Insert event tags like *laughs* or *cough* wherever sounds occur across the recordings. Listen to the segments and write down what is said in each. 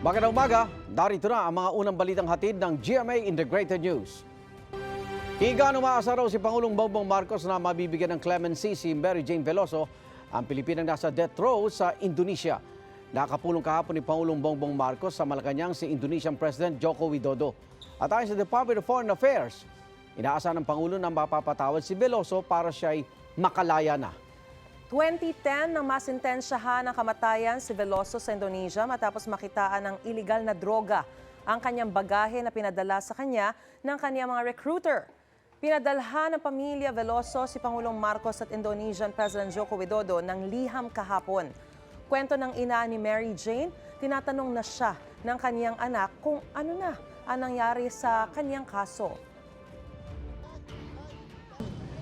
Magandang umaga, darito na ang mga unang balitang hatid ng GMA Integrated News. Higa umaasa raw si Pangulong Bongbong Marcos na mabibigyan ng clemency si Mary Jane Veloso, ang Pilipinang nasa death row sa Indonesia. Nakapulong kahapon ni Pangulong Bongbong Marcos sa Malacanang si Indonesian President Joko Widodo. At ayon sa Department of Foreign Affairs, inaasahan ng Pangulo na mapapatawad si Veloso para siya'y makalaya na. 2010 nang masintensyahan ng kamatayan si Veloso sa Indonesia matapos makitaan ng iligal na droga ang kanyang bagahe na pinadala sa kanya ng kanyang mga recruiter. Pinadalhan ng pamilya Veloso si Pangulong Marcos at Indonesian President Joko Widodo ng liham kahapon. Kwento ng ina ni Mary Jane, tinatanong na siya ng kaniyang anak kung ano na ang nangyari sa kanyang kaso.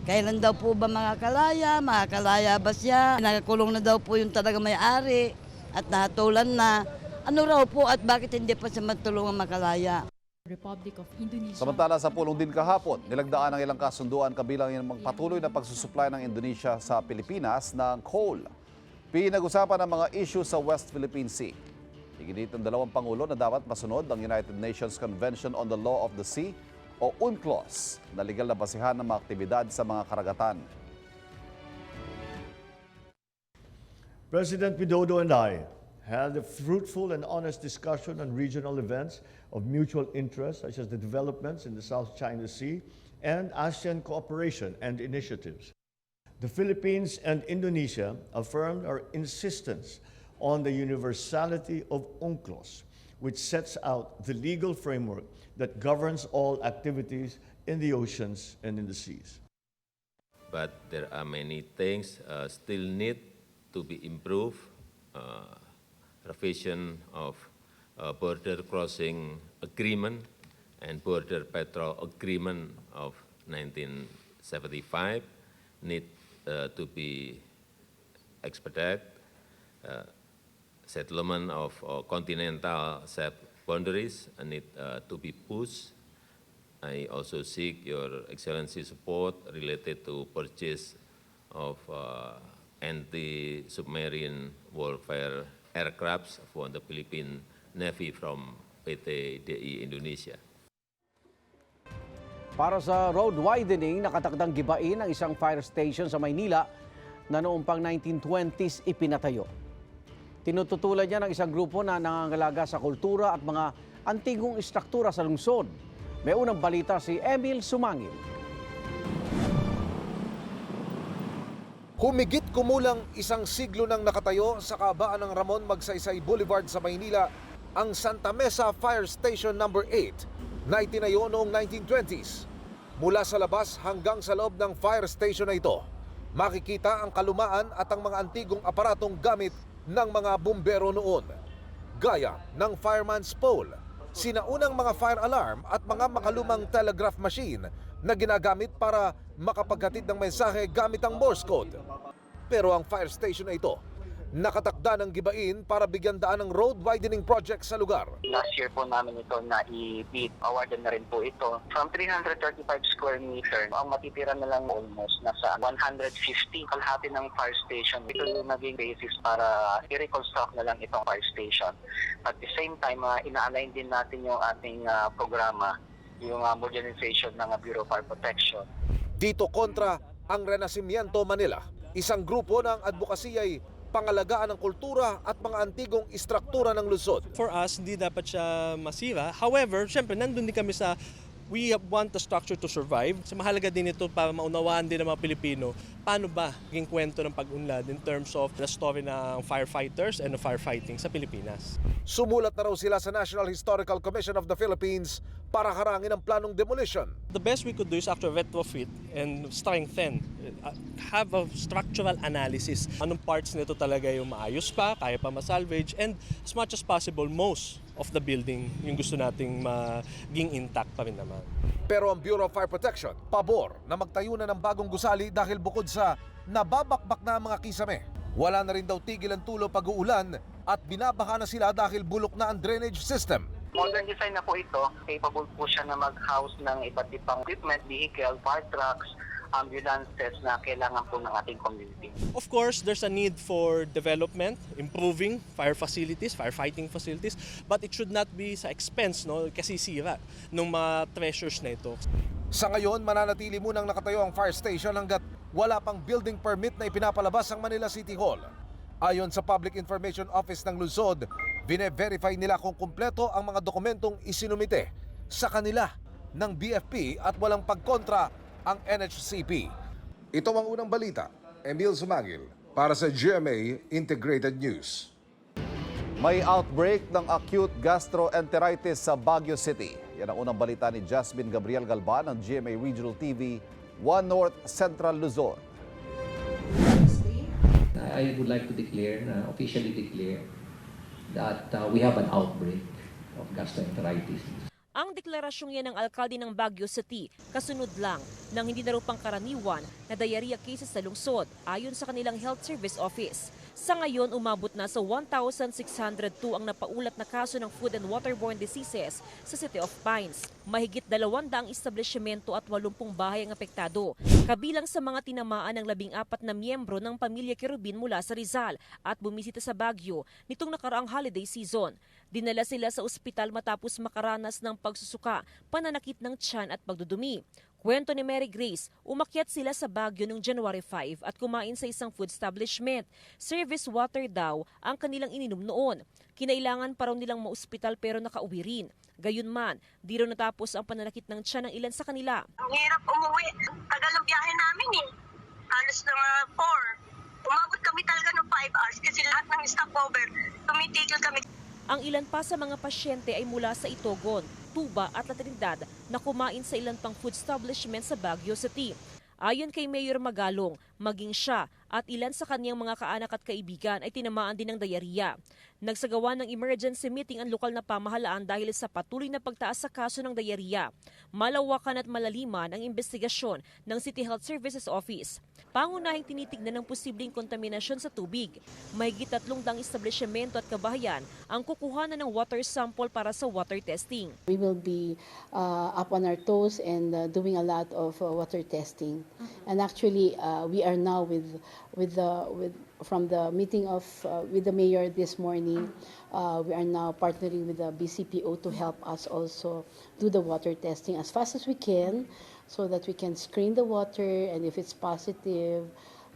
Kailan daw po ba mga kalaya? Makakalaya ba siya? Nakakulong na daw po yung talaga may-ari at nahatulan na. Ano raw po at bakit hindi pa siya matulungan makalaya? Republic of Indonesia. Samantala sa pulong din kahapon, nilagdaan ng ilang kasunduan kabilang yung patuloy na pagsusupply ng Indonesia sa Pilipinas ng coal. Pinag-usapan ang mga issue sa West Philippine Sea. Iginit ng dalawang pangulo na dapat masunod ang United Nations Convention on the Law of the Sea o UNCLOS na legal na basihan ng mga aktibidad sa mga karagatan. President Widodo and I had a fruitful and honest discussion on regional events of mutual interest, such as the developments in the South China Sea and ASEAN cooperation and initiatives. The Philippines and Indonesia affirmed our insistence on the universality of UNCLOS, which sets out the legal framework that governs all activities in the oceans and in the seas. but there are many things uh, still need to be improved. Uh, revision of uh, border crossing agreement and border patrol agreement of 1975 need uh, to be expedited. Settlement of uh, continental boundaries need uh, to be pushed. I also seek your excellency support related to purchase of uh, anti-submarine warfare aircrafts for the Philippine Navy from PT DI Indonesia. Para sa road widening, nakatakdang gibain ang isang fire station sa Maynila na noong pang 1920s ipinatayo. Tinututulan niya ng isang grupo na nangangalaga sa kultura at mga antigong istruktura sa lungsod. May unang balita si Emil Sumangil. Humigit kumulang isang siglo nang nakatayo sa kabaan ng Ramon Magsaysay Boulevard sa Maynila ang Santa Mesa Fire Station No. 8 na itinayo noong 1920s. Mula sa labas hanggang sa loob ng fire station na ito, makikita ang kalumaan at ang mga antigong aparatong gamit ng mga bumbero noon. Gaya ng fireman's pole, sinaunang mga fire alarm at mga makalumang telegraph machine na ginagamit para makapaghatid ng mensahe gamit ang Morse code. Pero ang fire station na ito, nakatakda ng gibain para bigyan daan ng road widening project sa lugar. Last year po namin ito na i-bid. Awarded na rin po ito. From 335 square meter, ang matitira na lang almost nasa 150 kalahati ng fire station. Ito yung naging basis para i-reconstruct na lang itong fire station. At the same time, uh, ina-align din natin yung ating ah, programa, yung ah, modernization ng ah, Bureau of Fire Protection. Dito kontra ang Renacimiento Manila. Isang grupo ng advokasya ay pangalagaan ng kultura at mga antigong istruktura ng lungsod. for us, hindi dapat siya masira. However, syempre, nandun din kami sa we want the structure to survive. So mahalaga din ito para maunawaan din ng mga Pilipino paano ba naging kwento ng pag-unlad in terms of the story ng firefighters and the firefighting sa Pilipinas. Sumulat na raw sila sa National Historical Commission of the Philippines para harangin ang planong demolition. The best we could do is actually retrofit and strengthen, uh, have a structural analysis. Anong parts nito talaga yung maayos pa, kaya pa masalvage, and as much as possible, most of the building yung gusto nating maging intact pa rin naman. Pero ang Bureau of Fire Protection, pabor na magtayo na ng bagong gusali dahil bukod sa nababakbak na ang mga kisame. Wala na rin daw tigil ang tulo pag-uulan at binabaha na sila dahil bulok na ang drainage system. Modern design na po ito. Capable po siya na mag-house ng iba't ibang equipment, vehicle, fire trucks, ambulances na kailangan po ng ating community. Of course, there's a need for development, improving fire facilities, firefighting facilities, but it should not be sa expense, no, kasi sira ng mga treasures na ito. Sa ngayon, mananatili munang nakatayo ang fire station hanggat wala pang building permit na ipinapalabas ang Manila City Hall. Ayon sa Public Information Office ng Luzon, bine-verify nila kung kumpleto ang mga dokumentong isinumite sa kanila ng BFP at walang pagkontra ang NHCP. Ito ang unang balita. Emil Sumagil para sa GMA Integrated News. May outbreak ng acute gastroenteritis sa Baguio City. Yan ang unang balita ni Jasmine Gabriel Galban ng GMA Regional TV, One North Central Luzon. I would like to declare, uh, officially declare, that uh, we have an outbreak of gastroenteritis. Ang deklarasyong yan ng alkalde ng Baguio City kasunod lang ng hindi na pangkaraniwan na diarrhea cases sa lungsod ayon sa kanilang health service office. Sa ngayon, umabot na sa 1,602 ang napaulat na kaso ng food and waterborne diseases sa City of Pines. Mahigit 200 establishmento at 80 bahay ang apektado. Kabilang sa mga tinamaan ng 14 na miyembro ng pamilya Kerubin mula sa Rizal at bumisita sa Baguio nitong nakaraang holiday season. Dinala sila sa ospital matapos makaranas ng pagsusuka, pananakit ng tiyan at pagdudumi. Kwento ni Mary Grace, umakyat sila sa Baguio noong January 5 at kumain sa isang food establishment. Service water daw ang kanilang ininom noon. Kinailangan pa raw nilang maospital pero nakauwi rin. Gayunman, di raw natapos ang pananakit ng tiyan ng ilan sa kanila. Ang hirap umuwi. Tagal ng biyahe namin eh. Halos na 4. Umabot kami talaga ng 5 hours kasi lahat ng stopover, tumitigil kami. Ang ilan pa sa mga pasyente ay mula sa Itogon, Tuba at La Trinidad na kumain sa ilan pang food establishment sa Baguio City. Ayon kay Mayor Magalong, maging siya at ilan sa kanyang mga kaanak at kaibigan ay tinamaan din ng diarrhea. Nagsagawa ng emergency meeting ang lokal na pamahalaan dahil sa patuloy na pagtaas sa kaso ng diarrhea. Malawakan at malaliman ang investigasyon ng City Health Services Office. Pangunahing tinitignan ng posibleng kontaminasyon sa tubig. Mahigit tatlong dang establishmento at kabahayan ang kukuhanan ng water sample para sa water testing. We will be uh, up on our toes and uh, doing a lot of uh, water testing. And actually, uh, we are now with with the with from the meeting of uh, with the mayor this morning. Uh, we are now partnering with the BCPO to help us also do the water testing as fast as we can, so that we can screen the water and if it's positive.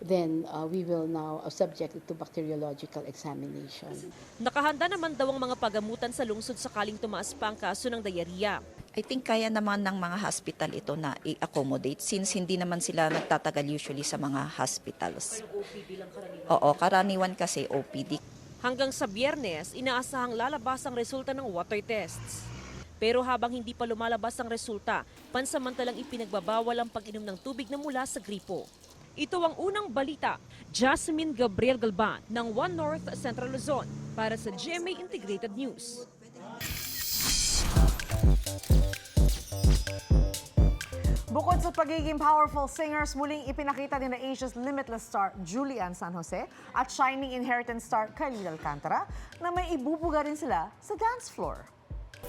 Then uh, we will now subject it to bacteriological examination. Nakahanda naman daw ang mga pagamutan sa lungsod sakaling tumaas pa ang kaso ng diarrhea. I think kaya naman ng mga hospital ito na i-accommodate since hindi naman sila nagtatagal usually sa mga hospitals. Oo, karaniwan kasi OPD. Hanggang sa biyernes, inaasahang lalabas ang resulta ng water tests. Pero habang hindi pa lumalabas ang resulta, pansamantalang ipinagbabawal ang pag-inom ng tubig na mula sa gripo. Ito ang unang balita. Jasmine Gabriel Galban ng One North Central Luzon para sa GMA Integrated News. Bukod sa pagiging powerful singers, muling ipinakita ni na Asia's Limitless star Julian San Jose at Shining Inheritance star Khalil Alcantara na may ibubuga rin sila sa dance floor.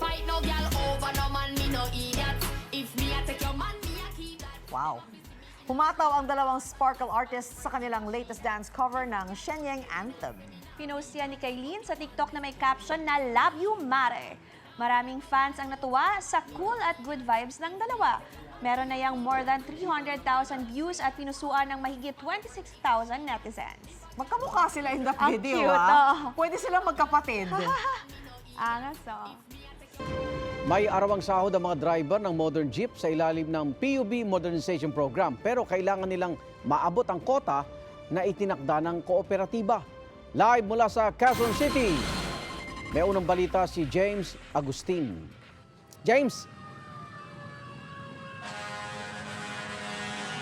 Fight no girl over no man, me no idiot. If me I take your man, me I keep that. Wow! Humataw ang dalawang sparkle artists sa kanilang latest dance cover ng Shenyang Anthem. Pinost yan ni Kailin sa TikTok na may caption na Love You Mare. Maraming fans ang natuwa sa cool at good vibes ng dalawa. Meron na yang more than 300,000 views at pinusuan ng mahigit 26,000 netizens. Magkamukha sila in the Ang video, cute, ah. oh. Pwede silang magkapatid. *laughs* Angas oh. May arawang sahod ang mga driver ng modern jeep sa ilalim ng PUB Modernization Program pero kailangan nilang maabot ang kota na itinakda ng kooperatiba. Live mula sa Quezon City, may unang balita si James Agustin. James,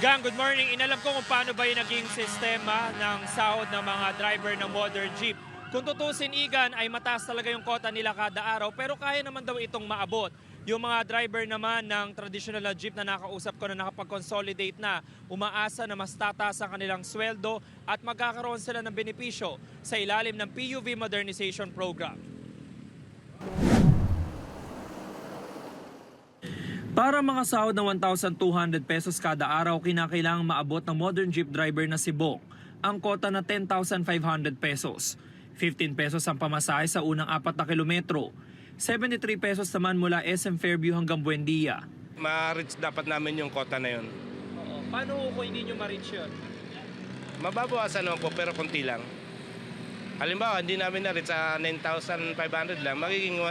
Gang, good morning. Inalam ko kung paano ba yung naging sistema ng sahod ng mga driver ng modern jeep. Kung tutusin, Igan, ay mataas talaga yung kota nila kada araw pero kaya naman daw itong maabot. Yung mga driver naman ng traditional na jeep na nakausap ko na nakapag-consolidate na, umaasa na mas tataas ang kanilang sweldo at magkakaroon sila ng benepisyo sa ilalim ng PUV Modernization Program. Para makasahod ng 1,200 pesos kada araw, kinakailangang maabot ng modern jeep driver na si Bong ang kota na 10,500 pesos. 15 pesos ang pamasahe sa unang apat na kilometro. 73 pesos naman mula SM Fairview hanggang Buendia. Ma-reach dapat namin yung kota na yun. Paano kung hindi nyo ma-reach yun? Mababawasan naman po pero konti lang. Halimbawa, hindi namin na-reach sa 9,500 lang, magiging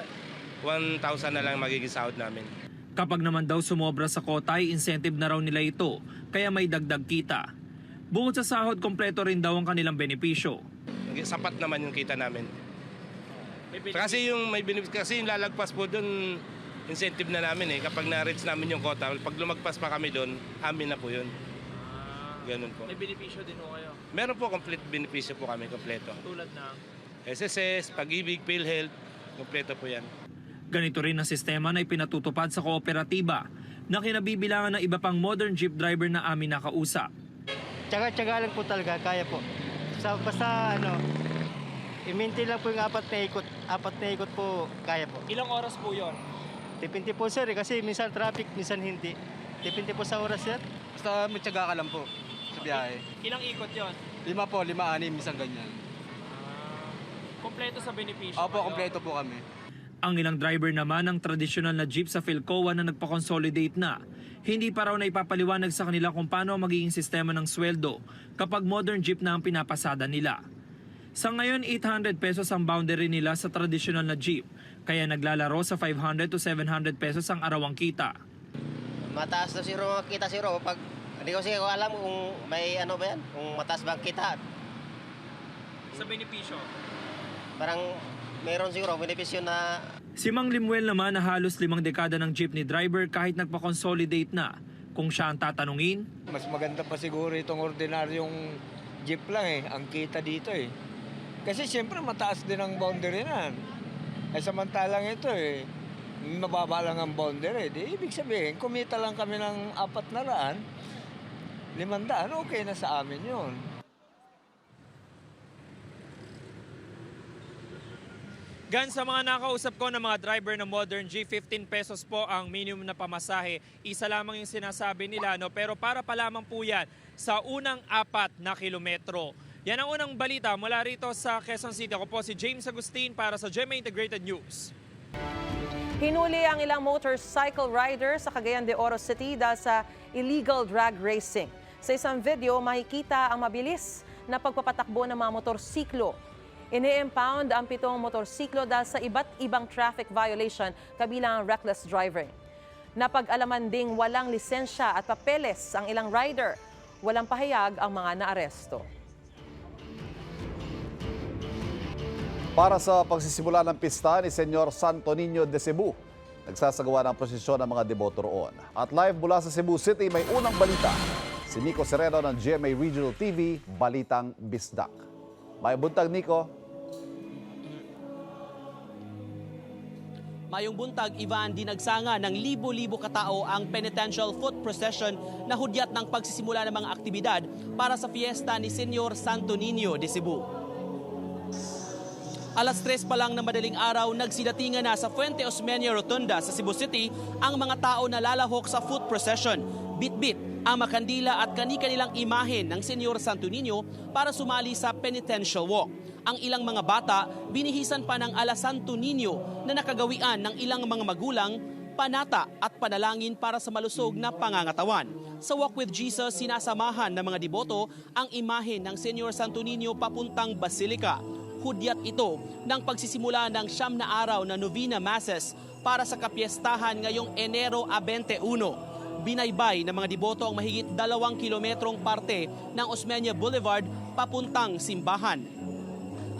1,000 na lang magiging sahod namin. Kapag naman daw sumobra sa kota ay incentive na raw nila ito, kaya may dagdag kita. Bukod sa sahod, kompleto rin daw ang kanilang benepisyo. Sapat naman yung kita namin. Kasi yung may benefit, kasi yung lalagpas po doon, incentive na namin eh. Kapag na-reach namin yung quota, pag lumagpas pa kami doon, amin na po yun. Ganun po. May benepisyo din ho kayo, Meron po complete benepisyo po kami, kompleto. tulad ng... SSS, Pag-ibig, PhilHealth, kompleto po yan. Ganito rin ang sistema na ipinatutupad sa kooperatiba na kinabibilangan ng iba pang modern jeep driver na amin nakausap. Tsaga-tsaga lang po talaga, kaya po. Sa, basta ano, i-maintain lang po yung apat na ikot. Apat na ikot po, kaya po. Ilang oras po yon? Depende po sir, eh, kasi minsan traffic, minsan hindi. Depende po sa oras sir. Basta may tsaga ka lang po sa biyahe. Ilang ikot yon? Lima po, lima, anim, isang ganyan. Kompleto sa benepisyo. Opo, kompleto po kami. Ang ilang driver naman ng tradisyonal na jeep sa Philcoa na nagpa-consolidate na, hindi pa raw na ipapaliwanag sa kanila kung paano ang magiging sistema ng sweldo kapag modern jeep na ang pinapasada nila. Sa ngayon, 800 pesos ang boundary nila sa tradisyonal na jeep, kaya naglalaro sa 500 to 700 pesos ang arawang kita. Mataas na zero ang kita zero. Pag, hindi ko siya alam kung may ano ba yan, kung mataas ba ang kita. Sa benepisyo? Parang meron siguro benepisyo na Si Mang Limuel naman na halos limang dekada ng jeepney driver kahit nagpa-consolidate na. Kung siya ang tatanungin, Mas maganda pa siguro itong ordinaryong jeep lang eh, ang kita dito eh. Kasi siyempre mataas din ang boundary na. Eh samantalang ito eh, mababa lang ang boundary. Di, ibig sabihin, kumita lang kami ng apat na raan, limandaan, okay na sa amin yun. Gan sa mga nakausap ko ng mga driver ng modern G, 15 pesos po ang minimum na pamasahe. Isa lamang yung sinasabi nila, no? pero para pa lamang po yan sa unang apat na kilometro. Yan ang unang balita mula rito sa Quezon City. Ako po si James Agustin para sa GMA Integrated News. Hinuli ang ilang motorcycle rider sa Cagayan de Oro City dahil sa illegal drag racing. Sa isang video, makikita ang mabilis na pagpapatakbo ng mga motorsiklo. Ini-impound ang pitong motorsiklo dahil sa iba't ibang traffic violation kabilang ang reckless driving. Napag-alaman ding walang lisensya at papeles ang ilang rider. Walang pahayag ang mga naaresto. Para sa pagsisimula ng pista ni Senyor Santo Niño de Cebu, nagsasagawa ng prosesyon ng mga deboto roon. At live mula sa Cebu City, may unang balita. Si Nico Sereno ng GMA Regional TV, Balitang Bisdak. May buntag, Nico. Mayong buntag, Ivan, dinagsanga ng libo-libo katao ang penitential foot procession na hudyat ng pagsisimula ng mga aktibidad para sa fiesta ni Senyor Santo Niño de Cebu. Alas 3 pa lang na madaling araw, nagsidatingan na sa Fuente Osmeña Rotunda sa Cebu City ang mga tao na lalahok sa foot procession. Bit-bit ang makandila at kani-kanilang imahen ng Senyor Santo Niño para sumali sa penitential walk. Ang ilang mga bata, binihisan pa ng Ala Santo Niño na nakagawian ng ilang mga magulang, panata at panalangin para sa malusog na pangangatawan. Sa Walk with Jesus, sinasamahan ng mga deboto ang imahen ng Senyor Santo Niño papuntang Basilica. Hudyat ito ng pagsisimula ng siyam na araw na Novena Masses para sa kapiestahan ngayong Enero a 21 binaybay ng mga deboto ang mahigit dalawang kilometrong parte ng Osmeña Boulevard papuntang simbahan.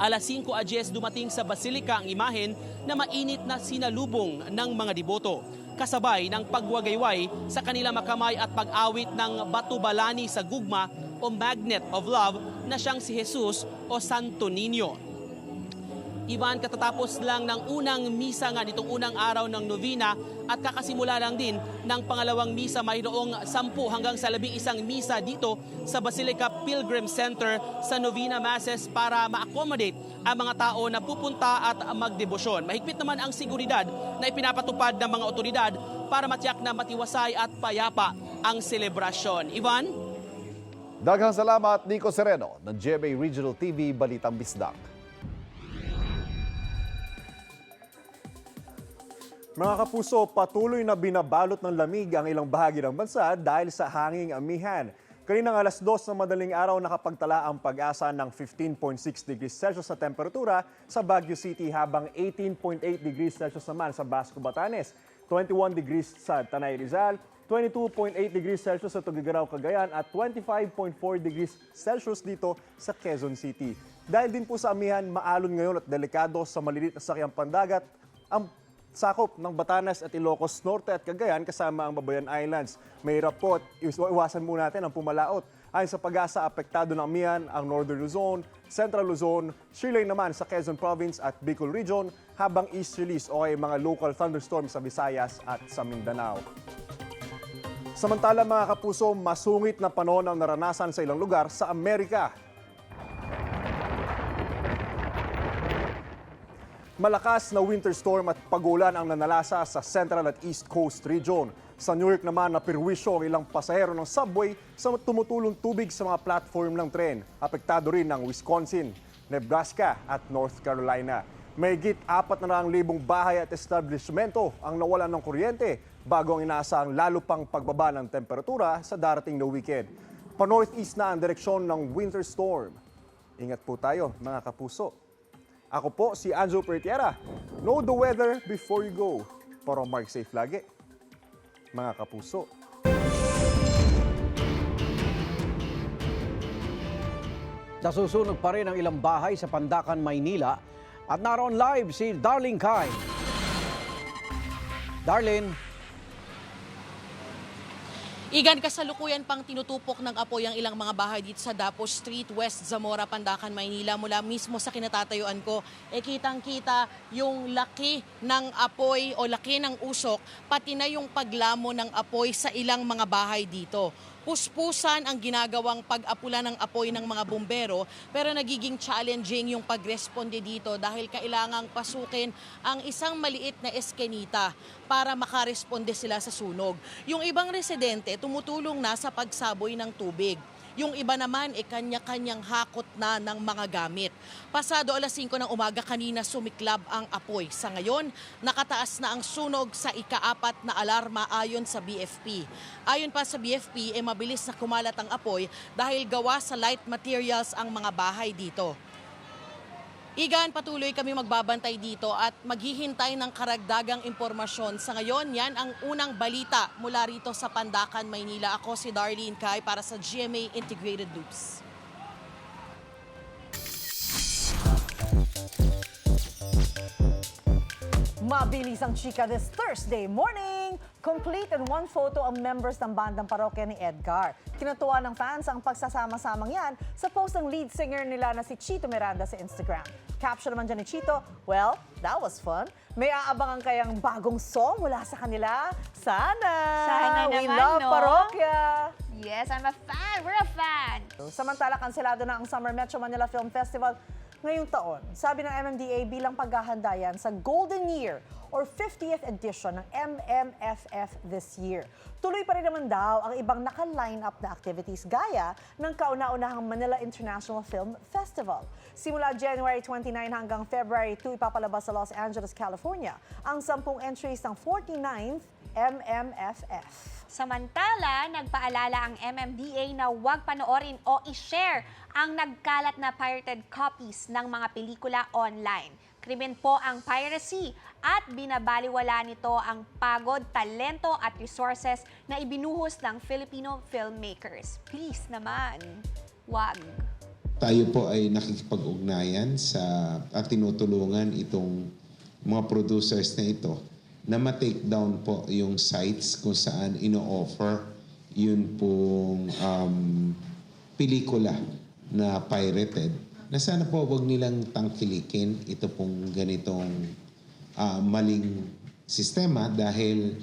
Alas 5 a 10 dumating sa Basilica ang imahen na mainit na sinalubong ng mga deboto. Kasabay ng pagwagayway sa kanila makamay at pag-awit ng batubalani sa gugma o Magnet of Love na siyang si Jesus o Santo Niño. Ivan, katatapos lang ng unang misa nga nitong unang araw ng novena at kakasimula lang din ng pangalawang misa mayroong 10 hanggang sa 11 misa dito sa Basilica Pilgrim Center sa Novena Masses para ma-accommodate ang mga tao na pupunta at magdebosyon. Mahigpit naman ang seguridad na ipinapatupad ng mga otoridad para matiyak na matiwasay at payapa ang selebrasyon. Ivan? Daghang salamat, Nico Sereno ng GMA Regional TV Balitang Bisdak. Mga kapuso, patuloy na binabalot ng lamig ang ilang bahagi ng bansa dahil sa hanging amihan. Kaninang alas 2 ng madaling araw nakapagtala ang pag-asa ng 15.6 degrees Celsius sa temperatura sa Baguio City habang 18.8 degrees Celsius naman sa Basco, Batanes, 21 degrees sa Tanay Rizal, 22.8 degrees Celsius sa Tugigaraw, Cagayan at 25.4 degrees Celsius dito sa Quezon City. Dahil din po sa amihan, maalon ngayon at delikado sa maliliit na sakyang pandagat ang sakop ng Batanes at Ilocos Norte at Cagayan kasama ang Babayan Islands. May po at iwasan muna natin ang pumalaot. Ayon sa pag-asa, apektado ng amihan ang Northern Luzon, Central Luzon, Shirley naman sa Quezon Province at Bicol Region, habang East release o ay mga local thunderstorms sa Visayas at sa Mindanao. Samantala mga kapuso, masungit na panahon ang naranasan sa ilang lugar sa Amerika. Malakas na winter storm at pagulan ang nanalasa sa Central at East Coast region. Sa New York naman, napirwisyo ang ilang pasahero ng subway sa tumutulong tubig sa mga platform ng tren. Apektado rin ng Wisconsin, Nebraska at North Carolina. Mayigit apat na libong bahay at establishmento ang nawalan ng kuryente bago ang inaasahang lalo pang pagbaba ng temperatura sa darating na weekend. Pa-northeast na ang direksyon ng winter storm. Ingat po tayo mga kapuso. Ako po si Anjo Pertiera. Know the weather before you go. Para mark safe lagi. Mga kapuso. Nasusunog pa rin ang ilang bahay sa Pandakan, Maynila at naroon live si Darling Kai. Darlene, Igan, kasalukuyan pang tinutupok ng apoy ang ilang mga bahay dito sa Dapo Street, West Zamora, Pandacan, Maynila. Mula mismo sa kinatatayuan ko, eh kitang-kita yung laki ng apoy o laki ng usok, pati na yung paglamo ng apoy sa ilang mga bahay dito. Puspusan ang ginagawang pag-apula ng apoy ng mga bumbero pero nagiging challenging yung pagresponde dito dahil kailangang pasukin ang isang maliit na eskenita para makaresponde sila sa sunog. Yung ibang residente tumutulong na sa pagsaboy ng tubig. Yung iba naman e kanya-kanyang hakot na ng mga gamit. Pasado alas 5 ng umaga kanina sumiklab ang apoy. Sa ngayon, nakataas na ang sunog sa ikaapat na alarma ayon sa BFP. Ayon pa sa BFP, e mabilis na kumalat ang apoy dahil gawa sa light materials ang mga bahay dito. Igan, patuloy kami magbabantay dito at maghihintay ng karagdagang impormasyon. Sa ngayon, yan ang unang balita mula rito sa Pandakan, Maynila. Ako si Darlene Kai para sa GMA Integrated News. Mabilis ang chika this Thursday morning. Complete in one photo ang members ng bandang parokya ni Edgar. Kinatuwa ng fans ang pagsasama-samang yan sa post ng lead singer nila na si Chito Miranda sa Instagram. Caption naman dyan ni Chito, well, that was fun. May aabangan kayang bagong song mula sa kanila? Sana! Sana We naman, love no? parokya! Yes, I'm a fan. We're a fan. Samantala, kanselado na ang Summer Metro Manila Film Festival ngayong taon. Sabi ng MMDA bilang paghahanda yan sa Golden Year or 50th edition ng MMFF this year. Tuloy pa rin naman daw ang ibang naka-line up na activities gaya ng kauna-unahang Manila International Film Festival. Simula January 29 hanggang February 2 ipapalabas sa Los Angeles, California ang 10 entries ng 49th MMFF. Samantala, nagpaalala ang MMDA na huwag panoorin o i-share ang nagkalat na pirated copies ng mga pelikula online. Krimen po ang piracy at binabaliwala nito ang pagod, talento at resources na ibinuhos ng Filipino filmmakers. Please naman, wag. Tayo po ay nakikipag-ugnayan sa at tinutulungan itong mga producers na ito na ma-take down po yung sites kung saan ino-offer yun pong um, pelikula na pirated na sana po wag nilang tangkilikin ito pong ganitong ah, maling sistema dahil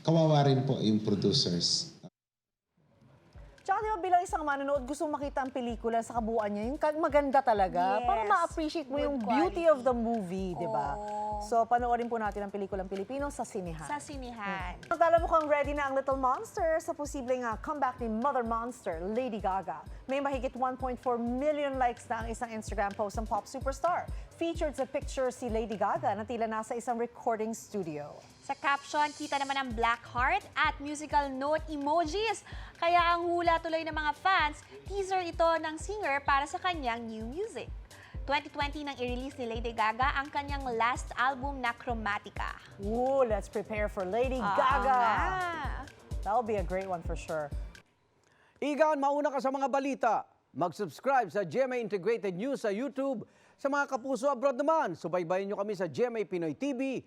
kawawa rin po yung producers. Tsaka di ba bilang isang manonood, gusto makita ang pelikula sa kabuuan niya, yung maganda talaga, Yes. para ma-appreciate mo Good yung quality. beauty of the movie, di ba? So, panoorin po natin ang pelikulang Pilipino sa sinihan. Sa sinihan. Samantala mukhang ready na ang Little Monster sa posibleng ah, comeback ni Mother Monster, Lady Gaga. May mahigit 1.4 million likes na ang isang Instagram post ng pop superstar. Featured sa picture si Lady Gaga na tila nasa isang recording studio. Sa caption, kita naman ang black heart at musical note emojis. Kaya ang hula tuloy ng mga fans, teaser ito ng singer para sa kanyang new music. 2020 nang i-release ni Lady Gaga ang kanyang last album na Chromatica. Ooh, let's prepare for Lady Oo Gaga. nga. That'll be a great one for sure. Igan, mauna ka sa mga balita. Mag-subscribe sa GMA Integrated News sa YouTube. Sa mga kapuso abroad naman, subaybayan nyo kami sa GMA Pinoy TV